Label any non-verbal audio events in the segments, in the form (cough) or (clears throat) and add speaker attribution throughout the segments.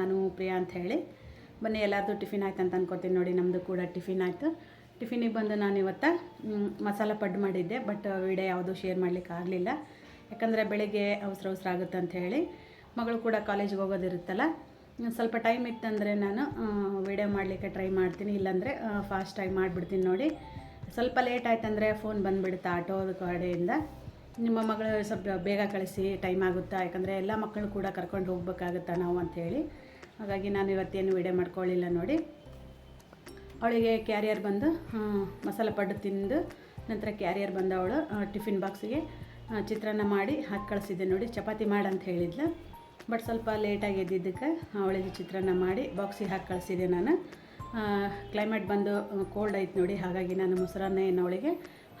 Speaker 1: ನಾನು ಪ್ರಿಯಾ ಅಂತ ಹೇಳಿ. ಬನ್ನಿ, ಎಲ್ಲರದು ಟಿಫಿನ್ ಆಯ್ತು ಅಂತ ಅನ್ಕೋತೀನಿ ನೋಡಿ ನಮ್ಮದು ಕೂಡ ಟಿಫಿನ್ ಆಯಿತು. ಟಿಫಿನಿಗೆ ಬಂದು ನಾನು ಇವತ್ತು ಮಸಾಲ ಪಡ್ಡು ಮಾಡಿದ್ದೆ, ಬಟ್ ವಿಡಿಯೋ ಯಾವುದು ಶೇರ್ ಮಾಡಲಿಕ್ಕೆ ಆಗಲಿಲ್ಲ. ಯಾಕಂದರೆ ಬೆಳಿಗ್ಗೆ ಅವಸರ ಅವಸರ ಆಗುತ್ತೆ ಅಂತ ಹೇಳಿ, ಮಗಳು ಕೂಡ ಕಾಲೇಜಿಗೆ ಹೋಗೋದಿರುತ್ತಲ್ಲ, ಸ್ವಲ್ಪ ಟೈಮ್ ಇತ್ತಂದರೆ ನಾನು ವಿಡಿಯೋ ಮಾಡಲಿಕ್ಕೆ ಟ್ರೈ ಮಾಡ್ತೀನಿ, ಇಲ್ಲಾಂದರೆ ಫಾಸ್ಟಾಗಿ ಮಾಡಿಬಿಡ್ತೀನಿ ನೋಡಿ. ಸ್ವಲ್ಪ ಲೇಟ್ ಆಯ್ತಂದರೆ ಫೋನ್ ಬಂದುಬಿಡುತ್ತೆ ಆಟೋದ ಕಡೆಯಿಂದ. ನಿಮ್ಮ ಮಗಳು ಸ್ವಲ್ಪ ಬೇಗ ಕಳಿಸಿ ಟೈಮ್ ಆಗುತ್ತಾ? ಯಾಕಂದರೆ ಎಲ್ಲ ಮಕ್ಕಳು ಕೂಡ ಕರ್ಕೊಂಡು ಹೋಗ್ಬೇಕಾಗುತ್ತಾ ನಾವು ಅಂಥೇಳಿ ಹಾಗಾಗಿ ನಾನು ಇವತ್ತೇನು ವಿಡಿಯೋ ಮಾಡ್ಕೊಳ್ಳಿಲ್ಲ ನೋಡಿ. ಅವಳಿಗೆ ಕ್ಯಾರಿಯರ್ ಬಂದು ಮಸಾಲೆ ಪಡ್ಡು ತಿಂದು, ನಂತರ ಕ್ಯಾರಿಯರ್ ಬಂದು ಅವಳು ಟಿಫಿನ್ ಬಾಕ್ಸಿಗೆ ಚಿತ್ರಾನ್ನ ಮಾಡಿ ಹಾಕಿ ಕಳಿಸಿದ್ದೆ ನೋಡಿ. ಚಪಾತಿ ಮಾಡಂತ ಹೇಳಿದ್ಲು. ಬಟ್ ಸ್ವಲ್ಪ ಲೇಟಾಗಿ ಎದ್ದಿದ್ದಕ್ಕೆ ಅವಳಿಗೆ ಚಿತ್ರಾನ್ನ ಮಾಡಿ ಬಾಕ್ಸಿಗೆ ಹಾಕಿ ಕಳಿಸಿದೆ ನಾನು. ಕ್ಲೈಮೇಟ್ ಬಂದು ಕೋಲ್ಡ್ ಐತೆ ನೋಡಿ. ಹಾಗಾಗಿ ನಾನು ಮೊಸರನ್ನ ಏನು ಅವಳಿಗೆ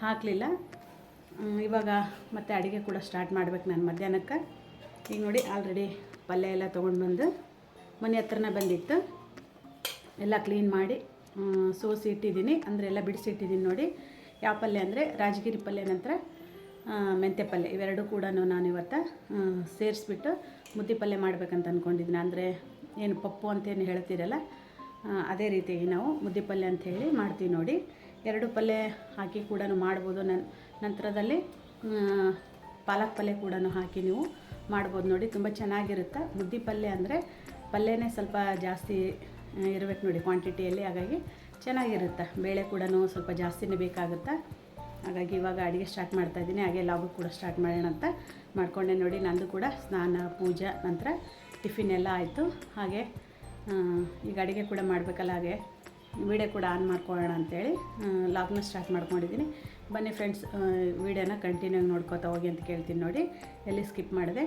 Speaker 1: ಹಾಕಲಿಲ್ಲ. ಇವಾಗ ಮತ್ತೆ ಅಡುಗೆ ಕೂಡ ಸ್ಟಾರ್ಟ್ ಮಾಡ್ಬೇಕು ನಾನು ಮಧ್ಯಾಹ್ನಕ್ಕೆ. ಈಗ ನೋಡಿ ಆಲ್ರೆಡಿ ಪಲ್ಯ ಎಲ್ಲ ತೊಗೊಂಡು ಬಂದು ಮನೆ ಹತ್ರನೇ ಬಂದಿತ್ತು. ಎಲ್ಲ ಕ್ಲೀನ್ ಮಾಡಿ ಸೋಸಿ ಇಟ್ಟಿದ್ದೀನಿ. ಅಂದರೆ ಎಲ್ಲ ಬಿಡಿಸಿ ಇಟ್ಟಿದ್ದೀನಿ ನೋಡಿ. ಯಾವ ಪಲ್ಯ ಅಂದರೆ ರಾಜಗಿರಿ ಪಲ್ಯ ನಂತರ ಮೆಂತ್ಯ ಪಲ್ಯ. ಇವೆರಡೂ ಕೂಡ ನಾನು ಇವತ್ತು ಸೇರಿಸ್ಬಿಟ್ಟು ಮುದ್ದೆ ಪಲ್ಯ ಮಾಡ್ಬೇಕಂತ ಅಂದ್ಕೊಂಡಿದ್ದೀನಿ ಅಂದರೆ ಏನು ಪಪ್ಪು ಅಂತೇನು ಹೇಳ್ತೀರಲ್ಲ ಅದೇ ರೀತಿಯಾಗಿ ನಾವು ಮುದ್ದೆ ಪಲ್ಯ ಅಂಥೇಳಿ ಮಾಡ್ತೀವಿ ನೋಡಿ. ಎರಡು ಪಲ್ಯ ಹಾಕಿ ಕೂಡ ಮಾಡ್ಬೋದು. ನನ್ನ ನಂತರದಲ್ಲಿ ಪಾಲಕ್ ಪಲ್ಯ ಕೂಡ ಹಾಕಿ ನೀವು ಮಾಡ್ಬೋದು ನೋಡಿ, ತುಂಬ ಚೆನ್ನಾಗಿರುತ್ತೆ. ಮುದ್ದೆ ಪಲ್ಯ ಅಂದರೆ ಪಲ್ಯನೇ ಸ್ವಲ್ಪ ಜಾಸ್ತಿ ಇರಬೇಕು ನೋಡಿ ಕ್ವಾಂಟಿಟಿಯಲ್ಲಿ ಹಾಗಾಗಿ ಚೆನ್ನಾಗಿರುತ್ತೆ. ಬೇಳೆ ಕೂಡ ಸ್ವಲ್ಪ ಜಾಸ್ತಿನೇ ಬೇಕಾಗುತ್ತೆ. ಹಾಗಾಗಿ ಇವಾಗ ಅಡುಗೆ ಸ್ಟಾರ್ಟ್ ಮಾಡ್ತಾ ಇದ್ದೀನಿ. ಹಾಗೆ ಲಾಗು ಕೂಡ ಸ್ಟಾರ್ಟ್ ಮಾಡೋಣ ಅಂತ ಮಾಡಿಕೊಂಡೆ ನೋಡಿ. ನಂದು ಕೂಡ ಸ್ನಾನ, ಪೂಜೆ, ನಂತರ ಟಿಫಿನ್ ಎಲ್ಲ ಆಯಿತು. ಹಾಗೆ ಈಗ ಅಡುಗೆ ಕೂಡ ಮಾಡಬೇಕಲ್ಲ, ಹಾಗೆ ವಿಡಿಯೋ ಕೂಡ ಆನ್ ಮಾಡ್ಕೊಳ್ಳೋಣ ಅಂತೇಳಿ ಲಾಗ್ನ ಸ್ಟಾರ್ಟ್ ಮಾಡ್ಕೊಂಡಿದ್ದೀನಿ. ಬನ್ನಿ ಫ್ರೆಂಡ್ಸ್ ವಿಡಿಯೋನ ಕಂಟಿನ್ಯೂ ನೋಡ್ಕೋತಾ ಹೋಗಿ ಅಂತ ಕೇಳ್ತೀನಿ ನೋಡಿ. ಎಲ್ಲಿ ಸ್ಕಿಪ್ ಮಾಡಿದೆ?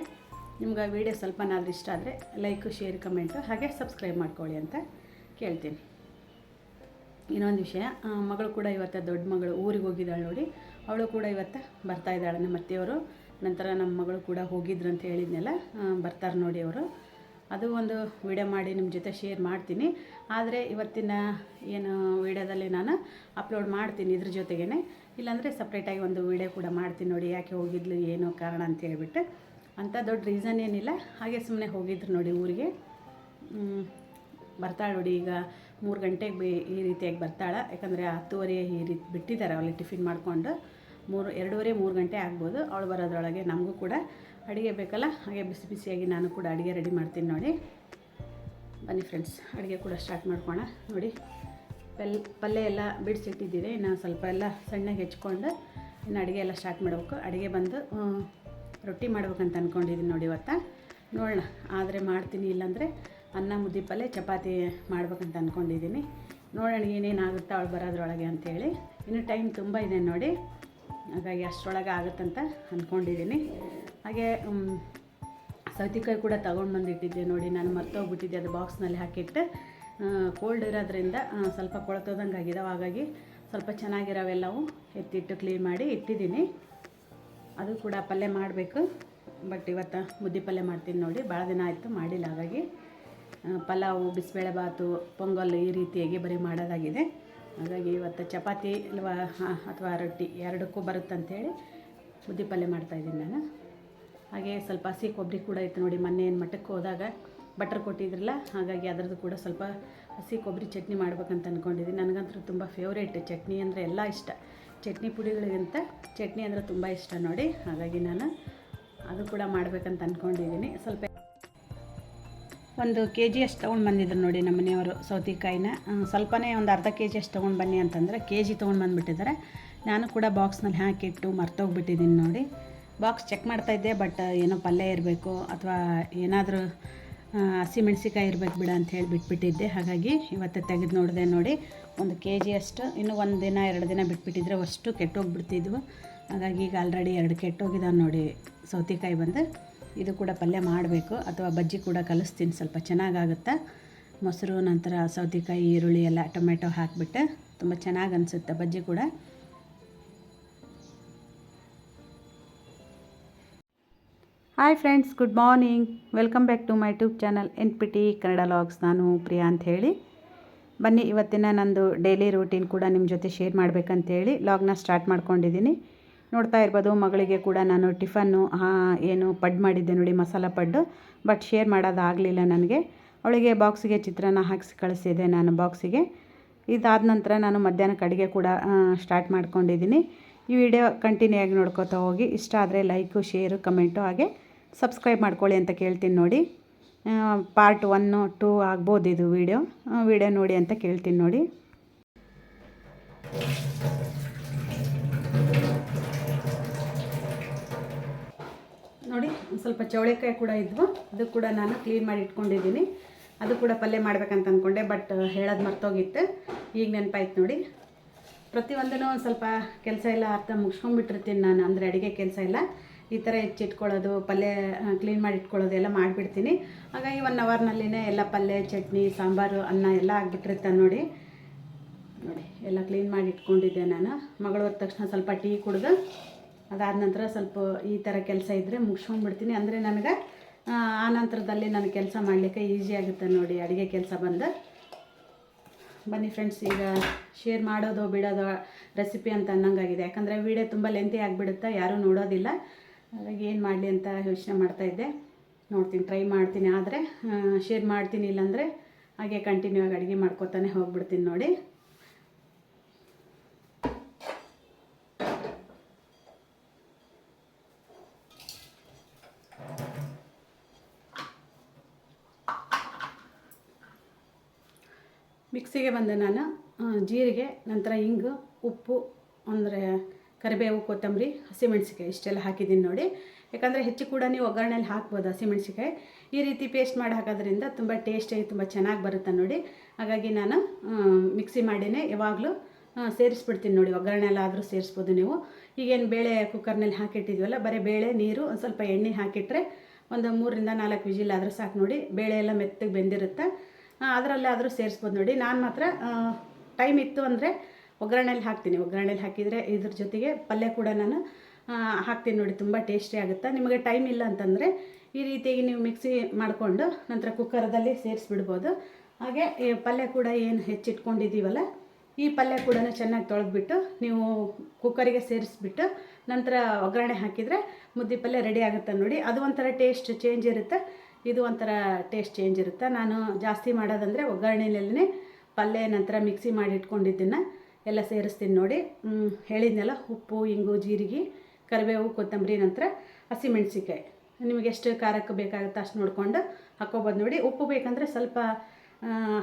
Speaker 1: ನಿಮ್ಗೆ ವಿಡಿಯೋ ಸ್ವಲ್ಪನಾದ್ರೂ ಇಷ್ಟ ಆದರೆ ಲೈಕು ಶೇರ್ ಕಮೆಂಟು ಹಾಗೆ ಸಬ್ಸ್ಕ್ರೈಬ್ ಮಾಡ್ಕೊಳ್ಳಿ ಅಂತ ಕೇಳ್ತೀನಿ. ಇನ್ನೊಂದು ವಿಷಯ ಮಗಳು ಕೂಡ ಇವತ್ತು ದೊಡ್ಡ ಮಗಳು ಊರಿಗೆ ಹೋಗಿದ್ದಾಳೆ ನೋಡಿ. ಅವಳು ಕೂಡ ಇವತ್ತು ಬರ್ತಾ ಇದ್ದಾಳೆ ನಮ್ಮ ಅತ್ತೆಯವರು. ನಂತರ ನಮ್ಮ ಮಗಳು ಕೂಡ ಹೋಗಿದ್ರು ಅಂತ ಹೇಳಿದ್ನೆಲ್ಲ ಬರ್ತಾರೆ ನೋಡಿ ಅವರು. ಅದು ಒಂದು ವಿಡಿಯೋ ಮಾಡಿ ನಿಮ್ಮ ಜೊತೆ ಶೇರ್ ಮಾಡ್ತೀನಿ. ಆದರೆ ಇವತ್ತಿನ ಏನು ವಿಡಿಯೋದಲ್ಲಿ ನಾನು ಅಪ್ಲೋಡ್ ಮಾಡ್ತೀನಿ ಇದ್ರ ಜೊತೆಗೇ ಇಲ್ಲಾಂದರೆ ಸಪ್ರೇಟಾಗಿ ಒಂದು ವಿಡಿಯೋ ಕೂಡ ಮಾಡ್ತೀನಿ ನೋಡಿ ಯಾಕೆ ಹೋಗಿದ್ಲು, ಏನು ಕಾರಣ ಅಂತ ಹೇಳ್ಬಿಟ್ಟು. ಅಂಥ ದೊಡ್ಡ ರೀಸನ್ ಏನಿಲ್ಲ. ಹಾಗೆ ಸುಮ್ಮನೆ ಹೋಗಿದ್ರು ನೋಡಿ ಊರಿಗೆ. ಬರ್ತಾಳೆ ನೋಡಿ ಈಗ ಮೂರು ಗಂಟೆಗೆ ಬೇ ಈ ರೀತಿಯಾಗಿ ಬರ್ತಾಳೆ. ಯಾಕಂದರೆ ಹತ್ತುವರೆ ಈ ರೀತಿ ಬಿಟ್ಟಿದ್ದಾರೆ, ಅವಳು ಟಿಫಿನ್ ಮಾಡಿಕೊಂಡು. ಮೂರು, ಎರಡೂವರೆ ಮೂರು ಗಂಟೆ ಆಗ್ಬೋದು. ಅವಳು ಬರೋದ್ರೊಳಗೆ ನಮಗೂ ಕೂಡ ಅಡುಗೆ ಬೇಕಲ್ಲ, ಹಾಗೆ ಬಿಸಿ ಬಿಸಿಯಾಗಿ ನಾನು ಕೂಡ ಅಡುಗೆ ರೆಡಿ ಮಾಡ್ತೀನಿ ನೋಡಿ. ಬನ್ನಿ ಫ್ರೆಂಡ್ಸ್ ಅಡುಗೆ ಕೂಡ ಸ್ಟಾರ್ಟ್ ಮಾಡ್ಕೋಣ. ನೋಡಿ, ಪಲ್, ಪಲ್ಯ ಎಲ್ಲ ಬಿಡಿಸಿಟ್ಟಿದ್ದೀನಿ ಇನ್ನು ಸ್ವಲ್ಪ ಎಲ್ಲ ಸಣ್ಣಗೆ ಹೆಚ್ಕೊಂಡು ಇನ್ನು ಅಡುಗೆ ಎಲ್ಲ ಸ್ಟಾರ್ಟ್ ಮಾಡಬೇಕು. ಅಡುಗೆ ಬಂದು ರೊಟ್ಟಿ ಮಾಡ್ಬೇಕಂತ ಅಂದ್ಕೊಂಡಿದ್ದೀನಿ ನೋಡಿ ಇವತ್ತು. ನೋಡೋಣ, ಆದರೆ ಮಾಡ್ತೀನಿ ಇಲ್ಲಾಂದರೆ ಅನ್ನ, ಮುದ್ದೆ, ಪಲ್ಯ, ಚಪಾತಿ ಮಾಡ್ಬೇಕಂತ ಅಂದ್ಕೊಂಡಿದ್ದೀನಿ ನೋಡೋಣ ಏನೇನಾಗುತ್ತೆ ಅವಳು ಬರೋದ್ರೊಳಗೆ ಅಂಥೇಳಿ ಇನ್ನು ಟೈಮ್ ತುಂಬ ಇದೆ ನೋಡಿ. ಹಾಗಾಗಿ ಅಷ್ಟರೊಳಗೆ ಆಗುತ್ತಂತ ಅಂದ್ಕೊಂಡಿದ್ದೀನಿ ಹಾಗೆ ಸೌತಿಕಾಯಿ ಕೂಡ ತೊಗೊಂಡು ಬಂದಿಟ್ಟಿದ್ದೆ ನೋಡಿ, ನಾನು ಮರ್ತೋಗ್ಬಿಟ್ಟಿದ್ದೆ, ಅದು ಬಾಕ್ಸ್ನಲ್ಲಿ ಹಾಕಿಟ್ಟೆ. ಕೋಲ್ಡ್ ಇರೋದ್ರಿಂದ ಸ್ವಲ್ಪ ಕೊಳತೋದಂಗೆ ಆಗಿದಾವೆ ಹಾಗಾಗಿ ಸ್ವಲ್ಪ ಚೆನ್ನಾಗಿರೋವೆಲ್ಲವು ಎತ್ತಿಟ್ಟು ಕ್ಲೀನ್ ಮಾಡಿ ಇಟ್ಟಿದ್ದೀನಿ. ಅದು ಕೂಡ ಪಲ್ಯ ಮಾಡಬೇಕು ಬಟ್ ಇವತ್ತು ಮುದ್ದೆ ಪಲ್ಯ ಮಾಡ್ತೀನಿ ನೋಡಿ, ಭಾಳ ದಿನ ಆಯಿತು ಮಾಡಿಲ್ಲ, ಹಾಗಾಗಿ ಪಲಾವು ಬಿಸಿಬೇಳೆಬಾತು ಪೊಂಗಲ್ ಈ ರೀತಿಯಾಗಿ ಬರೀ ಮಾಡೋದಾಗಿದೆ. ಹಾಗಾಗಿ ಇವತ್ತು ಚಪಾತಿ ಅಲ್ವಾ ಅಥವಾ ರೊಟ್ಟಿ ಎರಡಕ್ಕೂ ಬರುತ್ತಂತೇಳಿ ಮುದ್ದೆ ಪಲ್ಯ ಮಾಡ್ತಾಯಿದ್ದೀನಿ ನಾನು. ಹಾಗೆ ಸ್ವಲ್ಪ ಹಸಿ ಕೊಬ್ಬರಿ ಕೂಡ ಇತ್ತು ನೋಡಿ ಮೊನ್ನೆ ಏನು ಮಠಕ್ಕೆ ಹೋದಾಗ. ಬಟರ್ ಕೊಟ್ಟಿದ್ರಲ್ಲ, ಹಾಗಾಗಿ ಅದರದ್ದು ಕೂಡ ಸ್ವಲ್ಪ ಹಸಿ ಕೊಬ್ಬರಿ ಚಟ್ನಿ ಮಾಡ್ಬೇಕಂತ ಅಂದ್ಕೊಂಡಿದ್ದೀನಿ ನನಗಂತೂ ತುಂಬ ಫೇವ್ರೇಟ್ ಚಟ್ನಿ ಅಂದರೆ ಎಲ್ಲ ಇಷ್ಟ. ಚಟ್ನಿ ಪುಡಿಗಳಿಗಿಂತ ಚಟ್ನಿ ಅಂದರೆ ತುಂಬ ಇಷ್ಟ ನೋಡಿ. ಹಾಗಾಗಿ ನಾನು ಅದು ಕೂಡ ಮಾಡ್ಬೇಕಂತ ಅಂದ್ಕೊಂಡಿದ್ದೀನಿ ಸ್ವಲ್ಪ ಒಂದು ಕೆ ಜಿ ಅಷ್ಟು ತೊಗೊಂಡು ಬಂದಿದ್ರು ನೋಡಿ ನಮ್ಮ ಮನೆಯವರು ಸೌತೆಕಾಯಿನ. ಸ್ವಲ್ಪನೇ ಒಂದು ಅರ್ಧ ಕೆ ಜಿ ಅಷ್ಟು ತೊಗೊಂಡು ಬನ್ನಿ ಅಂತಂದರೆ ಕೆ ಜಿ ತೊಗೊಂಡು ಬಂದುಬಿಟ್ಟಿದ್ದಾರೆ. ನಾನು ಕೂಡ ಬಾಕ್ಸ್ನಲ್ಲಿ ಹಾಕಿಟ್ಟು ಮರ್ತೋಗ್ಬಿಟ್ಟಿದ್ದೀನಿ ನೋಡಿ. ಬಾಕ್ಸ್ ಚೆಕ್ ಮಾಡ್ತಾ ಇದ್ದೆ, ಬಟ್ ಏನೋ ಪಲ್ಯ ಇರಬೇಕು ಅಥವಾ ಏನಾದರೂ ಹಸಿ ಮೆಣಸಿಕಾಯಿ ಇರಬೇಕು ಬಿಡ ಅಂತ ಹೇಳಿ ಬಿಟ್ಬಿಟ್ಟಿದ್ದೆ. ಹಾಗಾಗಿ ಇವತ್ತು ತೆಗೆದು ನೋಡಿದೆ ನೋಡಿ. ಒಂದು ಕೆ ಜಿ ಅಷ್ಟು, ಇನ್ನೂ ಒಂದು ದಿನ, ಎರಡು ದಿನ ಬಿಟ್ಬಿಟ್ಟಿದ್ರೆ ಅಷ್ಟು ಕೆಟ್ಟೋಗ್ಬಿಡ್ತಿದ್ವು. ಹಾಗಾಗಿ ಈಗ ಆಲ್ರೆಡಿ ಎರಡು ಕೆಟ್ಟೋಗಿದ್ದಾವೆ ನೋಡಿ. ಸೌತೆಕಾಯಿ ಬಂದು ಇದು ಕೂಡ ಪಲ್ಯ ಮಾಡಬೇಕು ಅಥವಾ ಬಜ್ಜಿ ಕೂಡ ಕಲಿಸ್ತೀನಿ, ಸ್ವಲ್ಪ ಚೆನ್ನಾಗಾಗುತ್ತೆ. ಮೊಸರು, ನಂತರ ಸೌತೆಕಾಯಿ, ಈರುಳ್ಳಿ ಎಲ್ಲ ಟೊಮೆಟೊ ಹಾಕಿಬಿಟ್ಟು, ತುಂಬ ಚೆನ್ನಾಗಿ ಅನಿಸುತ್ತೆ ಬಜ್ಜಿ ಕೂಡ. Hi friends, good morning. Welcome back to my tube channel N P T Kannada logs. ನಾನು ಪ್ರಿಯಾ ಅಂತ ಹೇಳಿ ಬನ್ನಿ, ಇವತ್ತಿನ ನಂದು ಡೈಲಿ ರೂಟೀನ್ ಕೂಡ ನಿಮ್ಮ ಜೊತೆ ಶೇರ್ ಮಾಡಬೇಕಂತೇಳಿ ಲಾಗ್ನ ಸ್ಟಾರ್ಟ್ ಮಾಡ್ಕೊಂಡಿದ್ದೀನಿ. ನೋಡ್ತಾ ಇರ್ಬೋದು, ಮಗಳಿಗೆ ಕೂಡ ನಾನು ಟಿಫನ್ನು ಏನು ಪಡ್ ಮಾಡಿದ್ದೆ ನೋಡಿ, ಮಸಾಲ ಪಡ್ಡು ಬಟ್ ಶೇರ್ ಮಾಡೋದಾಗಲಿಲ್ಲ ನನಗೆ. ಅವಳಿಗೆ ಬಾಕ್ಸಿಗೆ ಚಿತ್ರಾನ್ನ ಹಾಕಿಸಿ ಕಳಿಸಿದೆ ನಾನು ಬಾಕ್ಸಿಗೆ ಇದಾದ ನಂತರ ನಾನು ಮಧ್ಯಾಹ್ನಕ್ಕೆ ಅಡುಗೆ ಕೂಡ ಸ್ಟಾರ್ಟ್ ಮಾಡ್ಕೊಂಡಿದ್ದೀನಿ. ಈ ವಿಡಿಯೋ ಕಂಟಿನ್ಯೂ ಆಗಿ ನೋಡ್ಕೋತಾ ಹೋಗಿ. ಇಷ್ಟ ಆದರೆ ಲೈಕು, ಶೇರು, ಕಮೆಂಟು ಹಾಗೆ ಸಬ್ಸ್ಕ್ರೈಬ್ ಮಾಡ್ಕೊಳ್ಳಿ ಅಂತ ಕೇಳ್ತೀನಿ ನೋಡಿ. ಪಾರ್ಟ್ ಒನ್ನು ಟೂ ಆಗ್ಬೋದು ಇದು ವಿಡಿಯೋ. ವಿಡಿಯೋ ನೋಡಿ ಅಂತ ಕೇಳ್ತೀನಿ ನೋಡಿ. ನೋಡಿ ಸ್ವಲ್ಪ ಚೌಳೆಕಾಯಿ ಕೂಡ ಇದ್ವು. ಅದು ಕೂಡ ನಾನು ಕ್ಲೀನ್ ಮಾಡಿ ಇಟ್ಕೊಂಡಿದ್ದೀನಿ. ಅದು ಕೂಡ ಪಲ್ಯ ಮಾಡ್ಬೇಕಂತ ಅಂದ್ಕೊಂಡೆ ಬಟ್ ಹೇಳೋದು ಮರ್ತೋಗಿತ್ತು. ಈಗ ನೆನಪಾಯ್ತು ನೋಡಿ. ಪ್ರತಿಯೊಂದೂ ಒಂದು ಸ್ವಲ್ಪ ಕೆಲಸ ಎಲ್ಲ ಅರ್ಥ ಮುಗಿಸ್ಕೊಂಡ್ಬಿಟ್ಟಿರ್ತೀನಿ ನಾನು ಅಂದರೆ ಅಡುಗೆ ಕೆಲಸ ಎಲ್ಲ. ಈ ಥರ ಹೆಚ್ಚಿಟ್ಕೊಳ್ಳೋದು ಪಲ್ಯ ಕ್ಲೀನ್ ಮಾಡಿ ಇಟ್ಕೊಳ್ಳೋದು ಎಲ್ಲ ಮಾಡಿಬಿಡ್ತೀನಿ. ಹಾಗಾಗಿ ಒನ್ ಅವರ್ನಲ್ಲಿನೇ ಎಲ್ಲ ಪಲ್ಯ ಚಟ್ನಿ ಸಾಂಬಾರು ಅನ್ನ ಎಲ್ಲ ಆಗಿಬಿಟ್ಟಿರುತ್ತೆ ನೋಡಿ. ನೋಡಿ ಎಲ್ಲ ಕ್ಲೀನ್ ಮಾಡಿ ಇಟ್ಕೊಂಡಿದ್ದೆ ನಾನು. ಮಗಳು ಹೋದ ತಕ್ಷಣ ಸ್ವಲ್ಪ ಟೀ ಕುಡ್ದು ಅದಾದ ನಂತರ ಸ್ವಲ್ಪ ಈ ಥರ ಕೆಲಸ ಇದ್ದರೆ ಮುಗಿಸ್ಕೊಂಡ್ಬಿಡ್ತೀನಿ. ಅಂದರೆ ನನಗೆ ಆ, ಆ ನಂತರದಲ್ಲಿ ನಾನು ಕೆಲಸ ಮಾಡಲಿಕ್ಕೆ ಈಸಿ ಆಗುತ್ತೆ ನೋಡಿ ಅಡುಗೆ ಕೆಲಸ ಬಂದು. ಬನ್ನಿ ಫ್ರೆಂಡ್ಸ್ ಈಗ ಶೇರ್ ಮಾಡೋದು ಬಿಡೋದು ರೆಸಿಪಿ ಅಂತ ಅನ್ನಂಗಾಗಿದೆ. ಯಾಕಂದರೆ ವೀಡಿಯೋ ತುಂಬ ಲೆಂತಿ ಆಗಿಬಿಡುತ್ತೆ, ಯಾರೂ ನೋಡೋದಿಲ್ಲ. ಹಾಗಾಗಿ ಏನು ಮಾಡಲಿ ಅಂತ ಯೋಚನೆ ಮಾಡ್ತಾಯಿದ್ದೆ ನೋಡ್ತೀನಿ ಟ್ರೈ ಮಾಡ್ತೀನಿ. ಆದರೆ ಶೇರ್ ಮಾಡ್ತೀನಿ ಇಲ್ಲಾಂದರೆ, ಹಾಗೆ ಕಂಟಿನ್ಯೂ ಆಗಿ ಅಡುಗೆ ಮಾಡ್ಕೊತಾನೆ ಹೋಗ್ಬಿಡ್ತೀನಿ ನೋಡಿ. ಮಿಕ್ಸಿಗೆ ಬಂದೆ ನಾನು. ಜೀರಿಗೆ, ನಂತರ ಹಿಂಗು ಉಪ್ಪು, ಅಂದರೆ ಕರಿಬೇವು, ಕೊತ್ತಂಬರಿ ಹಸಿಮೆಣ್ಸಿಕಾಯಿ ಇಷ್ಟೆಲ್ಲ ಹಾಕಿದ್ದೀನಿ ನೋಡಿ. ಯಾಕಂದರೆ ಹೆಚ್ಚು ಕೂಡ ನೀವು ಒಗ್ಗರಣೆಯಲ್ಲಿ ಹಾಕ್ಬೋದು ಹಸಿಮೆಣ್ಸಿಕಾಯಿ ಈ ರೀತಿ ಪೇಸ್ಟ್ ಮಾಡಿ ಹಾಕೋದ್ರಿಂದ ತುಂಬ ಟೇಸ್ಟಾಗಿ ತುಂಬ ಚೆನ್ನಾಗಿ ಬರುತ್ತೆ ನೋಡಿ. ಹಾಗಾಗಿ ನಾನು ಮಿಕ್ಸಿ ಮಾಡಿನೇ. ಯಾವಾಗಲೂ ಸೇರಿಸ್ಬಿಡ್ತೀನಿ ನೋಡಿ. ಒಗ್ಗರಣೆ ಎಲ್ಲ ಆದರೂ ಸೇರಿಸ್ಬೋದು ನೀವು. ಈಗೇನು ಬೇಳೆ ಕುಕ್ಕರ್ನಲ್ಲಿ ಹಾಕಿಟ್ಟಿದ್ವಲ್ಲ, ಬರೀ ಬೇಳೆ, ನೀರು, ಒಂದು ಸ್ವಲ್ಪ ಎಣ್ಣೆ ಹಾಕಿಟ್ರೆ ಒಂದು ಮೂರರಿಂದ ನಾಲ್ಕು ವಿಜಿಲ್ ಆದರೂ ಸಾಕು ನೋಡಿ. ಬೇಳೆ ಎಲ್ಲ ಮೆತ್ತಗೆ ಬೆಂದಿರುತ್ತೆ. ಅದರಲ್ಲೇ ಆದರೂ ಸೇರಿಸ್ಬೋದು ನೋಡಿ. ನಾನು ಮಾತ್ರ ಟೈಮ್ ಇತ್ತು ಅಂದರೆ ಒಗ್ಗರಣೆಯಲ್ಲಿ ಹಾಕ್ತೀನಿ. ಒಗ್ಗರಣೆಯಲ್ಲಿ ಹಾಕಿದರೆ ಇದ್ರ ಜೊತೆಗೆ ಪಲ್ಯ ಕೂಡ ನಾನು ಹಾಕ್ತೀನಿ ನೋಡಿ. ತುಂಬ ಟೇಸ್ಟಿ ಆಗುತ್ತೆ? ನಿಮಗೆ ಟೈಮ್ ಇಲ್ಲ ಅಂತಂದರೆ ಈ ರೀತಿಯಾಗಿ ನೀವು ಮಿಕ್ಸಿ ಮಾಡಿಕೊಂಡು ನಂತರ ಕುಕ್ಕರದಲ್ಲಿ ಸೇರಿಸ್ಬಿಡ್ಬೋದು. ಹಾಗೆ, ಈ ಪಲ್ಯ ಕೂಡ ಏನು ಹೆಚ್ಚಿಟ್ಕೊಂಡಿದ್ದೀವಲ್ಲ, ಈ ಪಲ್ಯ ಕೂಡ ಚೆನ್ನಾಗಿ ತೊಳೆದ್ಬಿಟ್ಟು ನೀವು ಕುಕ್ಕರಿಗೆ ಸೇರಿಸ್ಬಿಟ್ಟು ನಂತರ ಒಗ್ಗರಣೆ ಹಾಕಿದರೆ ಮುದ್ದೆ ಪಲ್ಯ ರೆಡಿ ಆಗುತ್ತೆ ನೋಡಿ? ಅದು ಒಂಥರ ಟೇಸ್ಟ್ ಚೇಂಜ್ ಇರುತ್ತೆ. ಇದು ಒಂಥರ ಟೇಸ್ಟ್ ಚೇಂಜ್ ಇರುತ್ತೆ? ನಾನು ಜಾಸ್ತಿ ಮಾಡೋದಂದರೆ ಒಗ್ಗರಣೆಯಲ್ಲೇ ಪಲ್ಯ, ನಂತರ ಮಿಕ್ಸಿ ಮಾಡಿ ಇಟ್ಕೊಂಡಿದ್ದನ್ನು ಎಲ್ಲ ಸೇರಿಸ್ತೀನಿ ನೋಡಿ. ಹೇಳಿದ್ನೆಲ್ಲ ಉಪ್ಪು, ಇಂಗು, ಜೀರಿಗೆ, ಕರಿಬೇವು, ಕೊತ್ತಂಬರಿ, ನಂತರ ಹಸಿಮೆಣ್ಸಿಕಾಯಿ ನಿಮಗೆ ಎಷ್ಟು ಖಾರಕ್ಕೆ ಬೇಕಾಗುತ್ತೆ ಅಷ್ಟು ನೋಡ್ಕೊಂಡು ಹಾಕ್ಕೊಬೋದು ನೋಡಿ. ಉಪ್ಪು ಬೇಕಂದರೆ ಸ್ವಲ್ಪ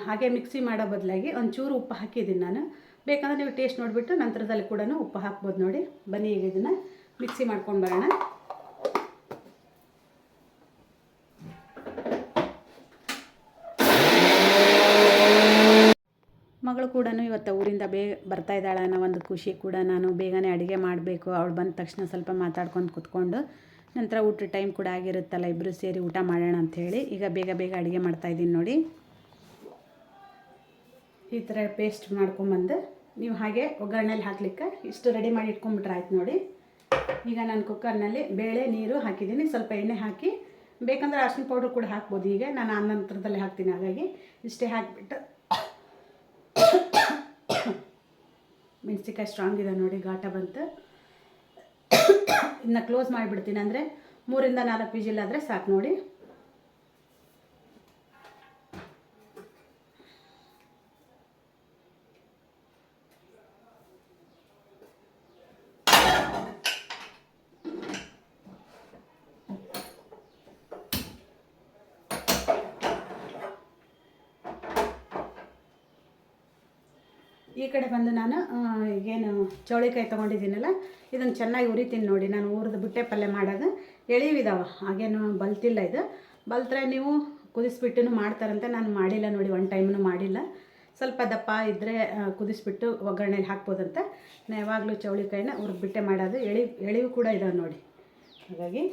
Speaker 1: ಹಾಗೆ ಮಿಕ್ಸಿ ಮಾಡೋ ಬದಲಾಗಿ ಒಂಚೂರು ಉಪ್ಪು ಹಾಕಿದ್ದೀನಿ ನಾನು. ಬೇಕಂದ್ರೆ ನೀವು ಟೇಸ್ಟ್ ನೋಡಿಬಿಟ್ಟು ನಂತರದಲ್ಲಿ ಕೂಡ ಉಪ್ಪು ಹಾಕ್ಬೋದು ನೋಡಿ. ಬನ್ನಿ ಈಗ ಇದನ್ನು ಮಿಕ್ಸಿ ಮಾಡ್ಕೊಂಡು ಬರೋಣ ಮಗಳು ಕೂಡ ಇವತ್ತು ಊರಿಂದ ಬೇಗ ಬರ್ತಾ ಇದ್ದಾಳೆ ಅನ್ನೋ ಒಂದು ಖುಷಿ ಕೂಡ ನಾನು ಬೇಗನೆ ಅಡುಗೆ ಮಾಡಬೇಕು. ಅವಳು ಬಂದ ತಕ್ಷಣ ಸ್ವಲ್ಪ ಮಾತಾಡ್ಕೊಂಡು ಕುತ್ಕೊಂಡು ನಂತರ ಊಟ ಟೈಮ್ ಕೂಡ ಆಗಿರುತ್ತಲ್ಲ ಇಬ್ಬರು ಸೇರಿ ಊಟ ಮಾಡೋಣ ಅಂಥೇಳಿ ಈಗ ಬೇಗ ಬೇಗ ಅಡುಗೆ ಮಾಡ್ತಾಯಿದ್ದೀನಿ ನೋಡಿ. ಈ ಥರ ಪೇಸ್ಟ್ ಮಾಡ್ಕೊಂಬಂದು ನೀವು ಹಾಗೆ ಒಗ್ಗರಣೆಲಿ ಹಾಕ್ಲಿಕ್ಕೆ ಇಷ್ಟು ರೆಡಿ ಮಾಡಿ ಇಟ್ಕೊಂಬಿಟ್ರೆ ಆಯ್ತು ನೋಡಿ. ಈಗ ನಾನು ಕುಕ್ಕರ್ನಲ್ಲಿ ಬೇಳೆ, ನೀರು ಹಾಕಿದ್ದೀನಿ. ಸ್ವಲ್ಪ ಎಣ್ಣೆ ಹಾಕಿ ಬೇಕಂದ್ರೆ ಅರ್ಶಿನ ಪೌಡ್ರ್ ಕೂಡ ಹಾಕ್ಬೋದು. ಈಗ ನಾನು ಆ ನಂತರದಲ್ಲಿ ಹಾಕ್ತೀನಿ, ಹಾಗಾಗಿ ಇಷ್ಟೇ ಹಾಕಿಬಿಟ್ಟು ಮೆಣಸಿಕಾಯಿ ಸ್ಟ್ರಾಂಗ್ ಇದೆ ನೋಡಿ, ಘಾಟ ಬಂತು. ಇನ್ನು ಕ್ಲೋಸ್ ಮಾಡಿಬಿಡ್ತೀನಿ ಅಂದರೆ ಮೂರಿಂದ ನಾಲ್ಕು ವಿಜಿಲ್ ಸಾಕು ನೋಡಿ. ಈ ಕಡೆ ಬಂದು ನಾನು ಏನು ಚೌಳಿಕಾಯಿ ತೊಗೊಂಡಿದ್ದೀನಲ್ಲ, ಇದನ್ನು ಚೆನ್ನಾಗಿ ಉರಿತೀನಿ ನೋಡಿ. ನಾನು ಹುರಿದು ಬಿಟ್ಟೆ ಪಲ್ಯ ಮಾಡೋದು. ಎಳಿವಿದಾವೆ, ಹಾಗೇನು ಬಲ್ತಿಲ್ಲ ಇದು. ಬಲ್ತ್ರೆ ನೀವು ಕುದಿಸ್ಬಿಟ್ಟು ಮಾಡ್ತಾರಂತೆ. ನಾನು ಮಾಡಿಲ್ಲ ನೋಡಿ ಒನ್ ಟೈಮ್ನು ಮಾಡಿಲ್ಲ. ಸ್ವಲ್ಪ ದಪ್ಪ ಇದ್ದರೆ ಕುದಿಸ್ಬಿಟ್ಟು ಒಗ್ಗರಣೆಲಿ ಹಾಕ್ಬೋದಂತ. ನಾನು ಯಾವಾಗಲೂ ಚೌಳಿಕಾಯಿನ ಬಿಟ್ಟೆ ಮಾಡೋದು. ಎಳಿ, ಎಳಿವು ಕೂಡ ಇದಾವೆ ನೋಡಿ. ಹಾಗಾಗಿ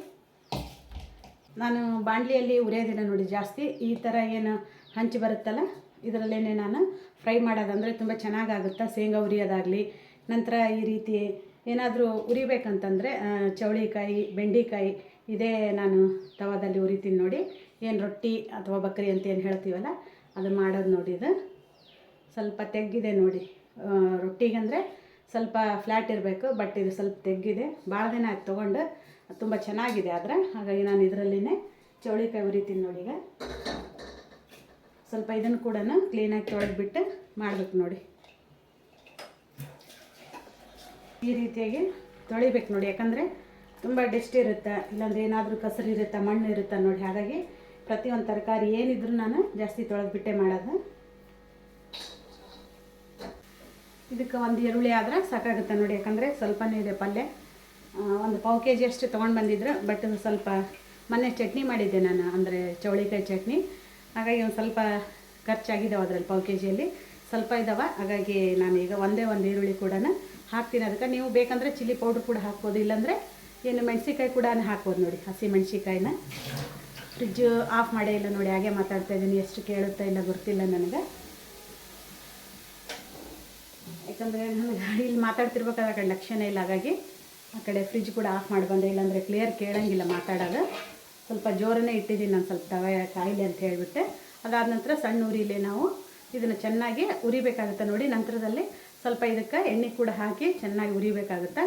Speaker 1: ನಾನು ಬಾಂಡ್ಲಿಯಲ್ಲಿ ಉರಿಯೋದಿಲ್ಲ ನೋಡಿ ಜಾಸ್ತಿ. ಈ ಥರ ಏನು ಹಂಚಿ ಬರುತ್ತಲ್ಲ ಇದರಲ್ಲೇ ನಾನು ಫ್ರೈ ಮಾಡೋದಂದರೆ ತುಂಬ ಚೆನ್ನಾಗಾಗುತ್ತೆ? ಶೇಂಗಾ ಉರಿಯೋದಾಗಲಿ ನಂತರ ಈ ರೀತಿ ಏನಾದರೂ ಉರಿಬೇಕಂತಂದರೆ ಚೌಳಿಕಾಯಿ, ಬೆಂಡೆಕಾಯಿ ಇದೇ ನಾನು ತವಾದಲ್ಲಿ ಉರಿತೀನಿ ನೋಡಿ. ಏನು ರೊಟ್ಟಿ ಅಥವಾ ಬಕ್ರಿ ಅಂತ ಏನು ಹೇಳ್ತೀವಲ್ಲ, ಅದು ಮಾಡೋದು ನೋಡಿ ಇದು. ಸ್ವಲ್ಪ ತೆಗ್ಗಿದೆ ನೋಡಿ. ರೊಟ್ಟಿಗಂದರೆ ಸ್ವಲ್ಪ ಫ್ಲ್ಯಾಟ್ ಇರಬೇಕು, ಬಟ್ ಇದು ಸ್ವಲ್ಪ ತೆಗ್ಗಿದೆ. ಭಾಳ ದಿನ ಆಯ್ತು ತೊಗೊಂಡು ತುಂಬ ಚೆನ್ನಾಗಿದೆ ಆದರೆ. ಹಾಗಾಗಿ ನಾನು ಇದರಲ್ಲಿನೇ ಚೌಳಿಕಾಯಿ ಉರಿತೀನಿ ನೋಡಿ ಈಗ. ಸ್ವಲ್ಪ ಇದನ್ನು ಕೂಡ ಕ್ಲೀನಾಗಿ ತೊಳೆದ್ಬಿಟ್ಟು ಮಾಡಬೇಕು ನೋಡಿ. ಈ ರೀತಿಯಾಗಿ ತೊಳಿಬೇಕು ನೋಡಿ, ಯಾಕಂದರೆ ತುಂಬ ಡೆಸ್ಟ್ ಇರುತ್ತೆ, ಇಲ್ಲಾಂದರೆ ಏನಾದರೂ ಕಸರು ಇರುತ್ತೆ, ಮಣ್ಣು ಇರುತ್ತೆ ನೋಡಿ. ಹಾಗಾಗಿ ಪ್ರತಿಯೊಂದು ತರಕಾರಿ ಏನಿದ್ರು ನಾನು ಜಾಸ್ತಿ ತೊಳೆದ್ಬಿಟ್ಟೆ ಮಾಡೋದು. ಇದಕ್ಕೆ ಒಂದು ಈರುಳ್ಳಿ ಆದರೆ ಸಾಕಾಗುತ್ತೆ ನೋಡಿ, ಯಾಕಂದರೆ ಸ್ವಲ್ಪನೇ ಇದೆ ಪಲ್ಯ. ಒಂದು ಪಾವು ಕೆ ಜಿ ಅಷ್ಟು ತೊಗೊಂಡು ಬಂದಿದ್ರು, ಬಟ್ ಸ್ವಲ್ಪ ಮೊನ್ನೆ ಚಟ್ನಿ ಮಾಡಿದ್ದೆ ನಾನು, ಅಂದರೆ ಚೌಳಿಕಾಯಿ ಚಟ್ನಿ. ಹಾಗಾಗಿ ಒಂದು ಸ್ವಲ್ಪ ಖರ್ಚಾಗಿದ್ದಾವೆ ಅದರಲ್ಲಿ ಪಾವು ಕೆ ಜಿಯಲ್ಲಿ ಸ್ವಲ್ಪ ಇದ್ದಾವೆ ಹಾಗಾಗಿ ನಾನು ಈಗ ಒಂದೇ ಒಂದು ಈರುಳ್ಳಿ ಕೂಡ ಹಾಕ್ತೀನಿ. ಅದಕ್ಕೆ ನೀವು ಬೇಕಂದರೆ ಚಿಲ್ಲಿ ಪೌಡ್ರ್ ಕೂಡ ಹಾಕ್ಬೋದು, ಇಲ್ಲಾಂದರೆ ಏನು ಮೆಣಸಿಕಾಯಿ ಕೂಡ ಹಾಕ್ಬೋದು ನೋಡಿ, ಹಸಿ ಮೆಣಸಿಕಾಯಿನ ಫ್ರಿಜ್ ಆಫ್ ಮಾಡೇ ಇಲ್ಲ ನೋಡಿ, ಹಾಗೆ ಮಾತಾಡ್ತಾ ಇದ್ದೀನಿ, ಎಷ್ಟು ಕೇಳುತ್ತಾ ಇಲ್ಲ ಗೊತ್ತಿಲ್ಲ ನನಗೆ. ಯಾಕಂದರೆ ನಾನು ಗಾಡೀಲಿ ಮಾತಾಡ್ತಿರ್ಬೇಕಾದ್ರೆ ಆ ಕಡೆ ಲಕ್ಷಣ ಇಲ್ಲ, ಹಾಗಾಗಿ ಆ ಕಡೆ ಫ್ರಿಜ್ ಕೂಡ ಆಫ್ ಮಾಡಿ ಬಂದೆ, ಇಲ್ಲಾಂದರೆ ಕ್ಲಿಯರ್ ಕೇಳೋಂಗಿಲ್ಲ ಮಾತಾಡೋದು ಸ್ವಲ್ಪ ಜೋರನ್ನೇ ಇಟ್ಟಿದ್ದೀನಿ ನಾನು ಸ್ವಲ್ಪ ತವೆ ಕಾಯಿಲೆ ಅಂತ ಹೇಳಿಬಿಟ್ಟೆ. ಅದಾದ ನಂತರ ಸಣ್ಣ ಉರಿಲಿ ನಾವು ಇದನ್ನು ಚೆನ್ನಾಗಿ ಉರಿಬೇಕಾಗುತ್ತೆ ನೋಡಿ, ನಂತರದಲ್ಲಿ ಸ್ವಲ್ಪ ಇದಕ್ಕೆ ಎಣ್ಣೆ ಕೂಡ ಹಾಕಿ ಚೆನ್ನಾಗಿ ಉರಿಬೇಕಾಗುತ್ತೆ?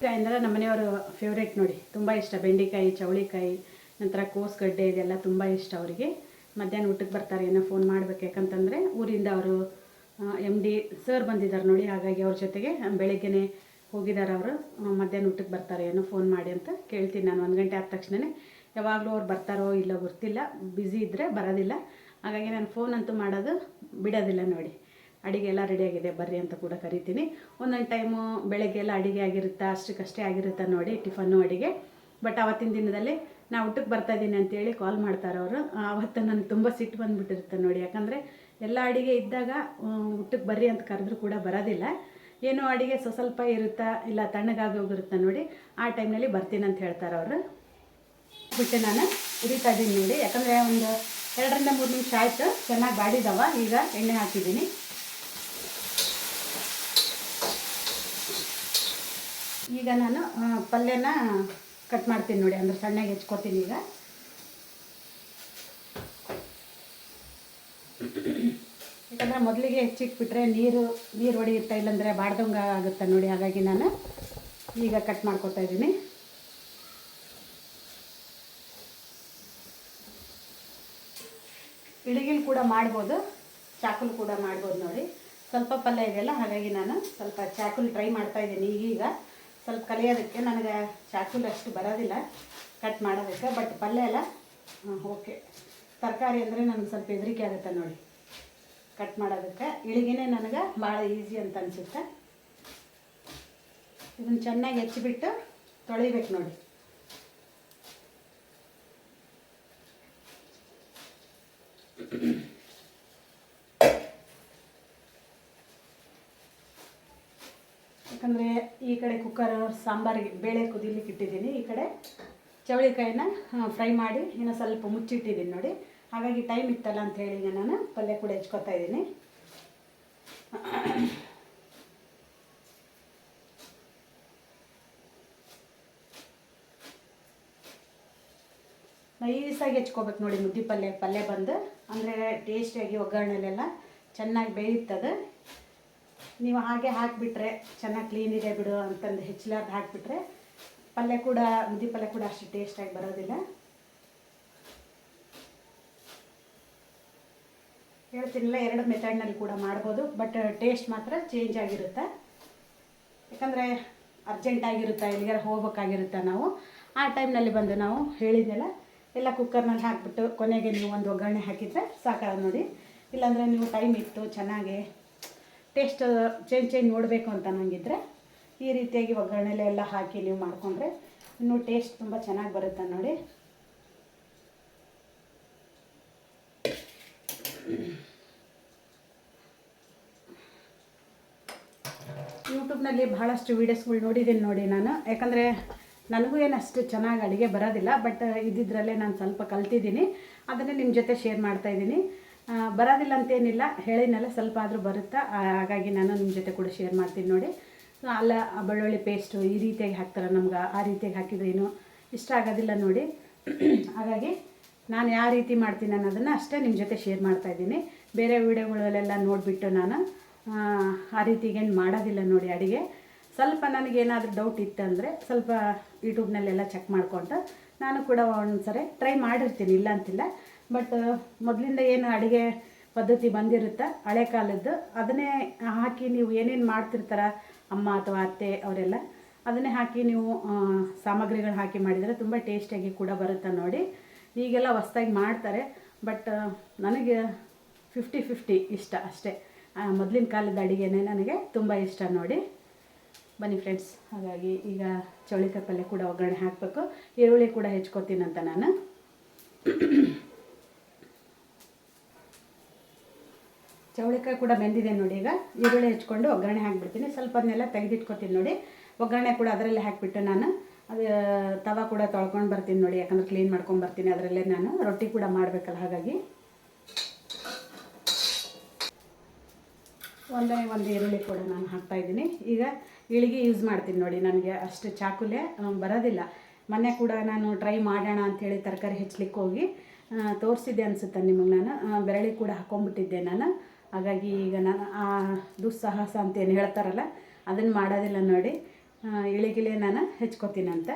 Speaker 1: ಕಾಯಿ ಅಂದರೆ ನಮ್ಮ ಮನೆಯವರು ಫೇವ್ರೇಟ್ ನೋಡಿ, ತುಂಬ ಇಷ್ಟ. ಬೆಂಡೆಕಾಯಿ, ಚೌಳಿಕಾಯಿ, ನಂತರ ಕೋಸ್ಗಡ್ಡೆ ಇದೆಲ್ಲ ತುಂಬ ಇಷ್ಟ ಅವರಿಗೆ. ಮಧ್ಯಾಹ್ನ ಊಟಕ್ಕೆ ಬರ್ತಾರೆ, ಏನೋ ಫೋನ್ ಮಾಡಬೇಕು. ಯಾಕಂತಂದರೆ ಊರಿಂದ ಅವರು ಎಂ ಡಿ ಸರ್ ಬಂದಿದ್ದಾರೆ ನೋಡಿ, ಹಾಗಾಗಿ ಅವ್ರ ಜೊತೆಗೆ ಬೆಳಗ್ಗೆನೇ ಹೋಗಿದ್ದಾರೆ ಅವರು. ಮಧ್ಯಾಹ್ನ ಊಟಕ್ಕೆ ಬರ್ತಾರೆ, ಏನೋ ಫೋನ್ ಮಾಡಿ ಅಂತ ಕೇಳ್ತೀನಿ ನಾನು. ಒಂದು ಗಂಟೆ ಆದ ತಕ್ಷಣವೇ ಯಾವಾಗಲೂ ಅವ್ರು ಬರ್ತಾರೋ ಇಲ್ಲೋ ಗೊತ್ತಿಲ್ಲ ಬ್ಯುಸಿ ಇದ್ದರೆ ಬರೋದಿಲ್ಲ. ಹಾಗಾಗಿ ನಾನು ಫೋನ್ ಅಂತೂ ಮಾಡೋದು ಬಿಡೋದಿಲ್ಲ ನೋಡಿ. ಅಡುಗೆ ಎಲ್ಲ ರೆಡಿಯಾಗಿದೆ ಬರ್ರಿ ಅಂತ ಕೂಡ ಕರಿತೀನಿ. ಒಂದೊಂದು ಟೈಮು ಬೆಳಗ್ಗೆ ಎಲ್ಲ ಅಡುಗೆ ಆಗಿರುತ್ತಾ, ಅಷ್ಟಕ್ಕಷ್ಟೇ ಆಗಿರುತ್ತಾ ನೋಡಿ ಟಿಫನ್ನು ಅಡುಗೆ. ಬಟ್ ಆವತ್ತಿನ ದಿನದಲ್ಲಿ ನಾ ಊಟಕ್ಕೆ ಬರ್ತಾ ಇದ್ದೀನಿ ಅಂತೇಳಿ ಕಾಲ್ ಮಾಡ್ತಾರೆ ಅವರು. ಆವತ್ತು ನನಗೆ ತುಂಬ ಸಿಟ್ಟು ಬಂದುಬಿಟ್ಟಿರುತ್ತೆ ನೋಡಿ. ಯಾಕಂದರೆ ಎಲ್ಲ ಅಡುಗೆ ಇದ್ದಾಗ ಊಟಕ್ಕೆ ಬರ್ರಿ ಅಂತ ಕರೆದ್ರೂ ಕೂಡ ಬರೋದಿಲ್ಲ. ಏನೋ ಅಡುಗೆ ಸ್ವಸ್ವಲ್ಪ ಇರುತ್ತಾ, ಇಲ್ಲ ತಣ್ಣಗಾಗಿ ಹೋಗಿರುತ್ತೆ ನೋಡಿ, ಆ ಟೈಮ್ನಲ್ಲಿ ಬರ್ತೀನಿ ಅಂತ ಹೇಳ್ತಾರೆ ಅವರು. ಬಿಟ್ಟು ನಾನು ಉರಿತಾ ಇದ್ದೀನಿ ನೋಡಿ. ಯಾಕಂದರೆ ಒಂದು ಎರಡರಿಂದ ಮೂರು ನಿಮಿಷ ಆಯಿತು. ಚೆನ್ನಾಗಿ ಬಾಡಿದವ. ಈಗ ಎಣ್ಣೆ ಹಾಕಿದ್ದೀನಿ. ಈಗ ನಾನು ಪಲ್ಯನ ಕಟ್ ಮಾಡ್ತೀನಿ ನೋಡಿ. ಅಂದ್ರೆ ಸಣ್ಣಗೆ ಹೆಚ್ಕೊತೀನಿ ಈಗ. ಯಾಕಂದರೆ ಮೊದಲಿಗೆ ಹೆಚ್ಚಿಟ್ಬಿಟ್ರೆ ನೀರು ನೀರು ಹೊಡೆಯುತ್ತಾ ಇಲ್ಲಾಂದರೆ ಬಾಡ್ದಂಗೆ ಆಗುತ್ತೆ ನೋಡಿ. ಹಾಗಾಗಿ ನಾನು ಈಗ ಕಟ್ ಮಾಡ್ಕೊತಾ ಇದ್ದೀನಿ. ಇಡಗಿಲ್ ಕೂಡ ಮಾಡ್ಬೋದು, ಚಾಕುಲ್ ಕೂಡ ಮಾಡ್ಬೋದು ನೋಡಿ. ಸ್ವಲ್ಪ ಪಲ್ಯ ಇದೆಯಲ್ಲ, ಹಾಗಾಗಿ ನಾನು ಸ್ವಲ್ಪ ಚಾಕುಲ್ ಟ್ರೈ ಮಾಡ್ತಾ ಇದ್ದೀನಿ. ಈಗೀಗ ಸ್ವಲ್ಪ ಕಲಿಯೋದಕ್ಕೆ ನನಗೆ ಚಾಕುಲ್ ಅಷ್ಟು ಬರೋದಿಲ್ಲ ಕಟ್ ಮಾಡೋದಕ್ಕೆ ಬಟ್ ಪಲ್ಯ ಎಲ್ಲ ಓಕೆ ತರಕಾರಿ ಅಂದರೆ ನನಗೆ ಸ್ವಲ್ಪ ಹೆದರಿಕೆ ಆಗುತ್ತೆ ನೋಡಿ. ಕಟ್ ಮಾಡೋದಕ್ಕೆ. ಇಳಿಗೆನೇ ನನಗೆ ಭಾಳ ಈಸಿ ಅಂತ ಅನಿಸುತ್ತೆ. ಇದನ್ನು ಚೆನ್ನಾಗಿ ಹೆಚ್ಚಿಬಿಟ್ಟು ತೊಳಿಬೇಕು ನೋಡಿ ಯಾಕಂದರೆ ಈ ಕಡೆ ಕುಕ್ಕರ್ ಸಾಂಬಾರಿಗೆ ಬೇಳೆ ಕುದಿಲಿಕ್ಕೆ ಇಟ್ಟಿದ್ದೀನಿ. ಈ ಕಡೆ ಚವಳಿಕಾಯಿನ ಫ್ರೈ ಮಾಡಿ ಇನ್ನು ಸ್ವಲ್ಪ ಮುಚ್ಚಿಟ್ಟಿದ್ದೀನಿ ನೋಡಿ. ಹಾಗಾಗಿ ಟೈಮ್ ಇತ್ತಲ್ಲ ಅಂತ ಹೇಳಿ ನಾನು ಪಲ್ಯ ಕೂಡ ಹೆಚ್ಕೊತಾ ಇದ್ದೀನಿ. ನೈಸಾಗಿ ಹೆಚ್ಕೋಬೇಕು ನೋಡಿ ಮುದ್ದೆ ಪಲ್ಯ. ಪಲ್ಯ ಬಂದು ಅಂದರೆ ಟೇಸ್ಟಿಯಾಗಿ ಒಗ್ಗರಣೆಲೆಲ್ಲ ಚೆನ್ನಾಗಿ ಬೇಯುತ್ತದೆ. ನೀವು ಹಾಗೆ ಹಾಕಿಬಿಟ್ರೆ ಚೆನ್ನಾಗಿ ಕ್ಲೀನ್ ಇದೆ ಬಿಡು ಅಂತಂದು ಹೆಚ್ಚಲಾರ್ದು ಹಾಕಿಬಿಟ್ರೆ ಪಲ್ಯ ಕೂಡ ಮುದಿ ಪಲ್ಯ ಕೂಡ ಅಷ್ಟು ಟೇಸ್ಟಾಗಿ ಬರೋದಿಲ್ಲ. ಹೇಳ್ತೀನಿಲ್ಲ, ಎರಡು ಮೆಥಡ್ನಲ್ಲಿ ಕೂಡ ಮಾಡ್ಬೋದು ಬಟ್ ಟೇಸ್ಟ್ ಮಾತ್ರ ಚೇಂಜ್ ಆಗಿರುತ್ತೆ. ಯಾಕಂದರೆ ಅರ್ಜೆಂಟ್ ಆಗಿರುತ್ತೆ, ಎಲ್ಲಿಗಾರ ಹೋಗ್ಬೇಕಾಗಿರುತ್ತೆ ನಾವು, ಆ ಟೈಮ್ನಲ್ಲಿ ಬಂದು ನಾವು ಹೇಳಿದ್ದೆಲ್ಲ ಎಲ್ಲ ಕುಕ್ಕರ್ನಲ್ಲಿ ಹಾಕ್ಬಿಟ್ಟು ಕೊನೆಗೆ ನೀವು ಒಂದು ಒಗ್ಗರಣೆ ಹಾಕಿದರೆ ಸಾಕಾಗ ನೋಡಿ. ಇಲ್ಲಾಂದರೆ ನೀವು ಟೈಮ್ ಇತ್ತು ಚೆನ್ನಾಗಿ ಟೇಸ್ಟ್ ಚೇಂಜ್ ಚೇಂಜ್ ನೋಡಬೇಕು ಅಂತ ನನಗಿದ್ರೆ ಈ ರೀತಿಯಾಗಿ ಒಗ್ಗರಣೆಲೆ ಎಲ್ಲ ಹಾಕಿ ನೀವು ಮಾಡಿಕೊಂಡ್ರೆ ಇನ್ನೂ ಟೇಸ್ಟ್ ತುಂಬ ಚೆನ್ನಾಗಿ ಬರುತ್ತೆ ನೋಡಿ. ಯೂಟ್ಯೂಬ್ನಲ್ಲಿ ಬಹಳಷ್ಟು ವೀಡಿಯೋಸ್ಗಳು ನೋಡಿದ್ದೀನಿ ನೋಡಿ ನಾನು. ಯಾಕಂದರೆ ನನಗೂ ಏನು ಅಷ್ಟು ಚೆನ್ನಾಗಿ ಅಡುಗೆ ಬರೋದಿಲ್ಲ ಬಟ್ ಇದ್ದಿದ್ರಲ್ಲೇ ನಾನು ಸ್ವಲ್ಪ ಕಲ್ತಿದ್ದೀನಿ. ಅದನ್ನೇ ನಿಮ್ಮ ಜೊತೆ ಶೇರ್ ಮಾಡ್ತಾ ಇದ್ದೀನಿ. ಆ, ಬರೋದಿಲ್ಲ ಅಂತೇನಿಲ್ಲ ಹೇಳಿನಲ್ಲ ಸ್ವಲ್ಪ ಆದರೂ ಬರುತ್ತಾ? ಹಾಗಾಗಿ ನಾನು ನಿಮ್ಮ ಜೊತೆ ಕೂಡ ಶೇರ್ ಮಾಡ್ತೀನಿ ನೋಡಿ. ಅಲ್ಲ ಬೆಳ್ಳುಳ್ಳಿ ಪೇಸ್ಟು ಈ ರೀತಿಯಾಗಿ ಹಾಕ್ತಾರೆ ನಮ್ಗೆ. ಆ ರೀತಿಯಾಗಿ ಹಾಕಿದ್ರೆ ಏನು ಇಷ್ಟ ಆಗೋದಿಲ್ಲ ನೋಡಿ. (clears throat) ಹಾಗಾಗಿ ನಾನು ಯಾವ ರೀತಿ ಮಾಡ್ತೀನಿ ಅನ್ನೋದನ್ನು ಅಷ್ಟೇ ನಿಮ್ಮ ಜೊತೆ ಶೇರ್ ಮಾಡ್ತಾ ಇದ್ದೀನಿ. ಬೇರೆ ವೀಡಿಯೋಗಳಲ್ಲೆಲ್ಲ ನೋಡಿಬಿಟ್ಟು ನಾನು ಆ, ಆ ರೀತಿಗೇನು ಮಾಡೋದಿಲ್ಲ ನೋಡಿ ಅಡುಗೆ. ಸ್ವಲ್ಪ ನನಗೇನಾದರೂ ಡೌಟ್ ಇತ್ತಂದರೆ ಸ್ವಲ್ಪ ಯೂಟ್ಯೂಬ್ನಲ್ಲೆಲ್ಲ ಚೆಕ್ ಮಾಡ್ಕೊಂಡು ನಾನು ಕೂಡ ಒಂದ್ಸರಿ ಟ್ರೈ ಮಾಡಿರ್ತೀನಿ. ಇಲ್ಲ ಅಂತಿಲ್ಲ ಬಟ್ ಮೊದಲಿಂದ ಏನು ಅಡುಗೆ ಪದ್ಧತಿ ಬಂದಿರುತ್ತೆ, ಹಳೆ ಕಾಲದ್ದು, ಅದನ್ನೇ ಹಾಕಿ ನೀವು ಏನೇನು ಮಾಡ್ತಿರ್ತಾರ, ಅಮ್ಮ ಅಥವಾ ಅತ್ತೆ ಅವರೆಲ್ಲ, ಅದನ್ನೇ ಹಾಕಿ ನೀವು ಸಾಮಗ್ರಿಗಳು ಹಾಕಿ ಮಾಡಿದರೆ ತುಂಬ ಟೇಸ್ಟಿಯಾಗಿ ಕೂಡ ಬರುತ್ತೆ ನೋಡಿ. ಈಗೆಲ್ಲ ಹೊಸ್ದಾಗಿ ಮಾಡ್ತಾರೆ ಬಟ್ ನನಗೆ ಫಿಫ್ಟಿ ಫಿಫ್ಟಿ ಇಷ್ಟ ಅಷ್ಟೇ. ಮೊದಲಿನ ಕಾಲದ ಅಡುಗೆನೇ ನನಗೆ ತುಂಬ ಇಷ್ಟ ನೋಡಿ. ಬನ್ನಿ ಫ್ರೆಂಡ್ಸ್ ಹಾಗಾಗಿ ಈಗ ಚೌಳಿಕಾಯಿ ಪಲ್ಯ ಕೂಡ ಒಗ್ಗರಣೆ ಹಾಕಬೇಕು, ಈರುಳ್ಳಿ ಕೂಡ ಹೆಚ್ಕೋತೀನಂತ ನಾನು. ಚೌಳಿಕಾಯಿ ಕೂಡ ಬೆಂದಿದೆ ನೋಡಿ ಈಗ. ಈರುಳ್ಳಿ ಹೆಚ್ಕೊಂಡು ಒಗ್ಗರಣೆ ಹಾಕಿಬಿಡ್ತೀನಿ. ಸ್ವಲ್ಪ ಅದನ್ನೆಲ್ಲ ತೆಗೆದಿಟ್ಕೊತೀನಿ ನೋಡಿ. ಒಗ್ಗರಣೆ ಕೂಡ ಅದರಲ್ಲೇ ಹಾಕಿಬಿಟ್ಟು ನಾನು. ಅದು ತವ ಕೂಡ ತೊಳ್ಕೊಂಡು ಬರ್ತೀನಿ ನೋಡಿ. ಯಾಕಂದ್ರೆ ಕ್ಲೀನ್ ಮಾಡ್ಕೊಂಡು ಬರ್ತೀನಿ ಅದರಲ್ಲೇ ನಾನು. ರೊಟ್ಟಿ ಕೂಡ ಮಾಡಬೇಕಲ್ಲ ಹಾಗಾಗಿ. ಒಂದೇ ಒಂದು ಈರುಳ್ಳಿ ಕೂಡ ನಾನು ಹಾಕ್ತಾ ಇದ್ದೀನಿ. ಈಗ ಇಳಿಗೆ ಯೂಸ್ ಮಾಡ್ತೀನಿ ನೋಡಿ. ನನಗೆ ಅಷ್ಟು ಚಾಕುಲೆ ಬರೋದಿಲ್ಲ. ಮೊನ್ನೆ ಕೂಡ ನಾನು ಟ್ರೈ ಮಾಡೋಣ ಅಂಥೇಳಿ ತರಕಾರಿ ಹೆಚ್ಚಲಿಕ್ಕೆ ಹೋಗಿ ತೋರಿಸಿದ್ದೆ ಅನಿಸುತ್ತೆ ನಿಮಗೆ ನಾನು. ಬೆರಳಿ ಕೂಡ ಹಾಕೊಂಡ್ಬಿಟ್ಟಿದ್ದೆ ನಾನು. ಹಾಗಾಗಿ ಈಗ ನಾನು ಆ ದುಸ್ಸಾಹಸ ಅಂತ ಏನು ಹೇಳ್ತಾರಲ್ಲ ಅದನ್ನು ಮಾಡೋದಿಲ್ಲ ನೋಡಿ. ಇಳಿಗಿಳಿ ನಾನು ಹೆಚ್ಕೊತೀನಂತೆ.